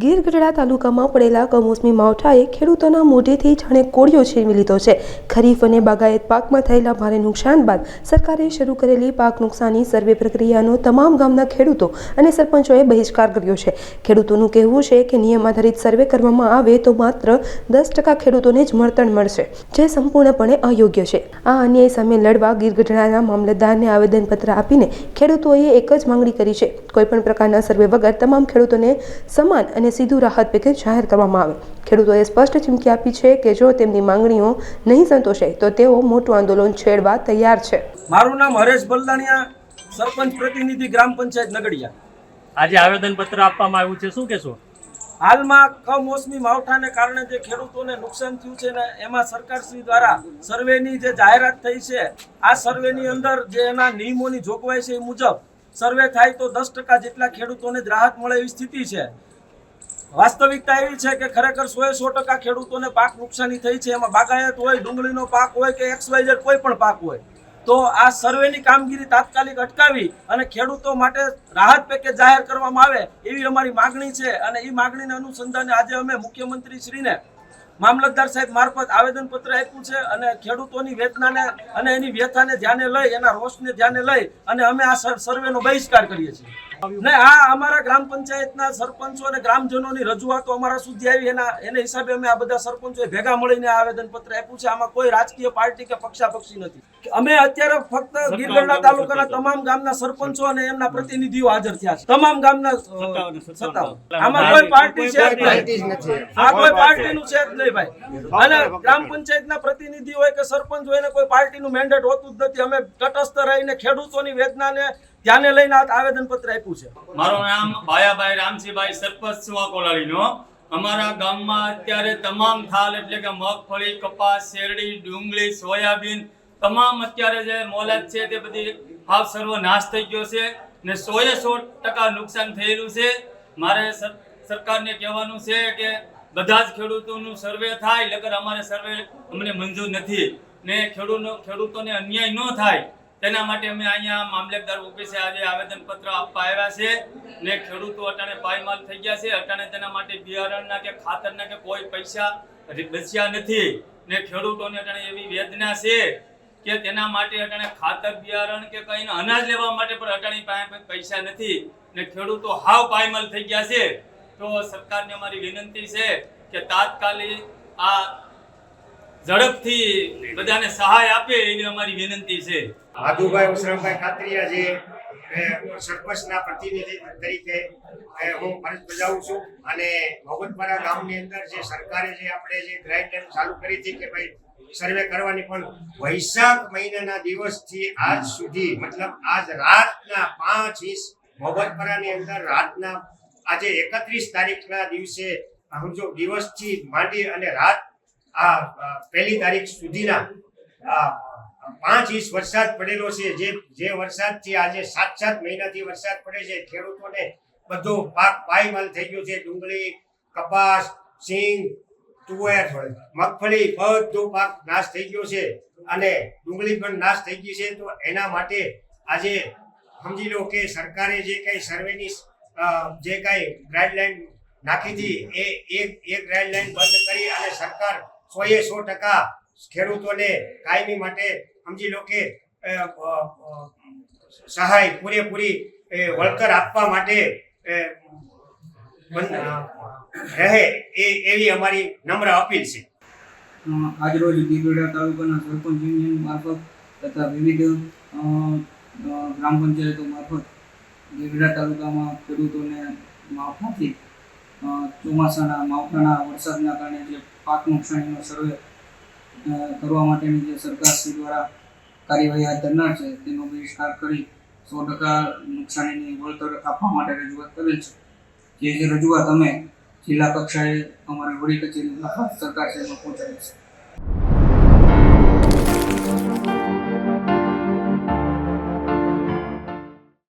ગીર ગઢડા તાલુકામાં પડેલા કમોસમી માવઠાએ ખેડૂતોના મોઢેથી જાણે કોળિયો છીનવી લીધો છે. ખરીફ અને બાગાયત પાકમાં થયેલા ભારે નુકસાન બાદ સરકારે શરૂ કરેલી પાક નુકસાની સર્વે પ્રક્રિયાનો તમામ ગામના ખેડૂતો અને સરપંચોએ બહિષ્કાર કર્યો છે. ખેડૂતોનું કહેવું છે કે નિયમ આધારિત સર્વે કરવામાં આવે તો માત્ર દસ ટકા ખેડૂતોને જ મળતણ મળશે, જે સંપૂર્ણપણે અયોગ્ય છે. આ અન્યાય સામે લડવા ગીર ગઢડાના મામલતદારને આવેદનપત્ર આપીને ખેડૂતોએ એક જ માંગણી કરી છે. કોઈપણ પ્રકારના સર્વે વગર તમામ ખેડૂતોને સમાન અને સીધું રાહત પેકેજ જાહેર કરવામાં આવે. ખેડૂતોએ સ્પષ્ટ ચીમકી આપી છે કે જો તેમની માંગણીઓ નહીં સંતોષાય તો તેઓ મોટું આંદોલન છેડવા તૈયાર છે. મારું નામ હરેશ બલદાણિયા સરપંચ પ્રતિનિધિ ગ્રામ પંચાયત નગડિયા. આજે આવેદનપત્ર આપવામાં આવ્યું છે. શું કહેશો? હાલમાં કમોસમી માવઠાને કારણે જે ખેડૂતોને નુકસાન થયું છે ને એમાં સરકારશ્રી દ્વારા સર્વેની જે જાહેરાત થઈ છે આ સર્વેની અંદર જે એના નિયમોની જોગવાઈ છે એ મુજબ સર્વે થાય તો દસ ટકા જેટલા ખેડૂતોને જ રાહત મળે એવી સ્થિતિ છે. વાસ્તવિકતા એવી છે કે ખરેખર સો સો ટકા ખેડૂતોને પાક નુકસાની થઈ છે, એમાં બાગાયત હોય, ડુંગળીનો પાક હોય કે એક્સવાઇઝર કોઈ પણ પાક હોય, તો આ સર્વેની કામગીરી તાત્કાલિક અટકાવી અને ખેડૂતો માટે રાહત પેકેજ જાહેર કરવામાં આવે એવી અમારી માગણી છે અને એ માગણીને અનુસંધાને આજે અમે મુખ્યમંત્રી શ્રીને મામલતદાર સાહેબ મારફત આવેદનપત્ર આપ્યું છે અને ખેડૂતોની વેદનાને અને એની વ્યથાને ધ્યાને લઈ, એના રોષને ધ્યાને લઈ અને અમે આ સર- સર્વેનો બહિષ્કાર કરીએ છીએ. ને આ અમારા ગ્રામ પંચાયતના સરપંચો અને ગ્રામજનોની રજૂઆતો અમારા સુધી આવી. એના એને હિસાબે અમે આ બધા સરપંચોએ ભેગા મળીને આવેદન પત્ર આપ્યું છે. આમાં કોઈ રાજકીય પાર્ટી કે પક્ષાપક્ષી નથી. અમે અત્યારે ફક્ત ગીરગઢડા તાલુકાના તમામ ગામના સરપંચો અને એમના પ્રતિનિધિઓ હાજર થયા છે. તમામ ગામના સત્તાઓ આમાં કોઈ પાર્ટી છે આ કોઈ પાર્ટીનું છે જ નહીં ભાઈ. અને ગ્રામ પંચાયતના પ્રતિનિધિ હોય કે સરપંચ હોય ને કોઈ પાર્ટીનું મેન્ડેટ હોતું જ નથી. અમે તટસ્થ રહીને ખેડૂતોની વેદનાને ધ્યાને લઈને આવેદન પત્ર આપ્યું છે. મારું નામ ભાયાભાઈ રામસિંહભાઈ સરપંચ સુવા કોલાડીનો અમારા ગામમાં અત્યારે તમામ થાલ એટલે કે મગફળી, કપાસ, શેરડી, ડુંગળી, સોયાબીન તમામ અત્યારે જે મોલત છે તે બધી હાવ સર્વ નાશ થઈ ગયો છે ને સોએ સો ટકા નુકસાન થયેલું છે. મારે સર- સરકારને કહેવાનું છે કે બધા જ ખેડૂતોનું સર્વે થાય લગર અમારે સર્વે અમને મંજૂર નથી. ને ખેડૂતો ખેડૂતોને અન્યાય ન થાય. તેના માટે અમે અહીંયા મામલતદાર ઓફિસે આજે આવેદનપત્ર આપવા આવ્યા છે ને ખેડૂતો અટાણે પાયમાલ થઈ ગયા છે. અટાણે તેના માટે બિયારણના કે ખાતરના કે કોઈ પૈસા બચ્યા નથી ને ખેડૂતોને અટાણે એવી વેદના છે કે તેના માટે અટાણે ખાતર, બિયારણ કે કંઈ અનાજ લેવા માટે પણ અટાણી પાસે પૈસા નથી ને ખેડૂતો હાવ પાયમાલ થઈ ગયા છે. તો સરકારને અમારી વિનંતી છે કે તાત્કાલિક આ ઝડપથી બધાને સહાય આપે એવી અમારી વિનંતી છે. માધુભાઈ ઉસરામભાઈ કાતરિયા જે સરપંચના પ્રતિનિધિ તરીકે હું ફરજ બજાવું છું. અને ભગવતપરા ગામની અંદર જે સરકારે જે આપણે જે ગાઈડલાઈન ચાલુ કરી હતી કે ભાઈ સર્વે કરવાની પણ વૈશાખ મહિનાના દિવસથી આજ સુધી, મતલબ આજ રાતના પાંચ ઇંચ ભગવતપરાની અંદર રાતના, આજે એકત્રીસ તારીખના દિવસે સમજો દિવસથી માંડી અને રાત, આ પહેલી તારીખ સુધીના પાંચ ઇંચ વરસાદ પડેલો છે. જે જે વરસાદથી આજે સાત સાત મહિનાથી વરસાદ પડે છે. ખેડૂતોને બધો પાક પાયમાલ થઈ ગયો છે. ડુંગળી, કપાસ, સિંગ, તુવેર, મગફળી બધો પાક નાશ થઈ ગયો છે અને ડુંગળી પણ નાશ થઈ ગઈ છે. તો એના માટે આજે સમજી લો કે સરકારે જે કઈ સર્વેની જે કઈ ગાઈડલાઈન નાખી હતી, એ એક એક ગાઈડલાઈન બંધ કરી અને સરકાર સોએ સો ટકા ખેડૂતોને કાયમી માટે સમજી લો કે સહાય પૂરેપૂરી વળતર આપવા માટે રહે એ એવી અમારી નમ્ર અપીલ છે. આજરોજ દીગડા તાલુકાના સરપંચ યુનિયન મારફત તથા વિવિધ ગ્રામ પંચાયતો મારફત દીગડા તાલુકામાં ખેડૂતોને અ, ચોમાસાના માવઠાના વરસાદના કારણે જે પાક નુકસાનીનો સર્વે કરવા માટેની જે સરકારશ્રી દ્વારા કાર્યવાહી હાથ ધરનાર છે, તેનો બહિષ્કાર કરી સો ટકા નુકસાનીની વળતર આપવા માટે રજૂઆત કરેલ છે. જે રજૂઆત અમે જિલ્લા કક્ષાએ અમારી વડી કચેરી મારફત સરકારશ્રીમાં પહોંચાડી છે.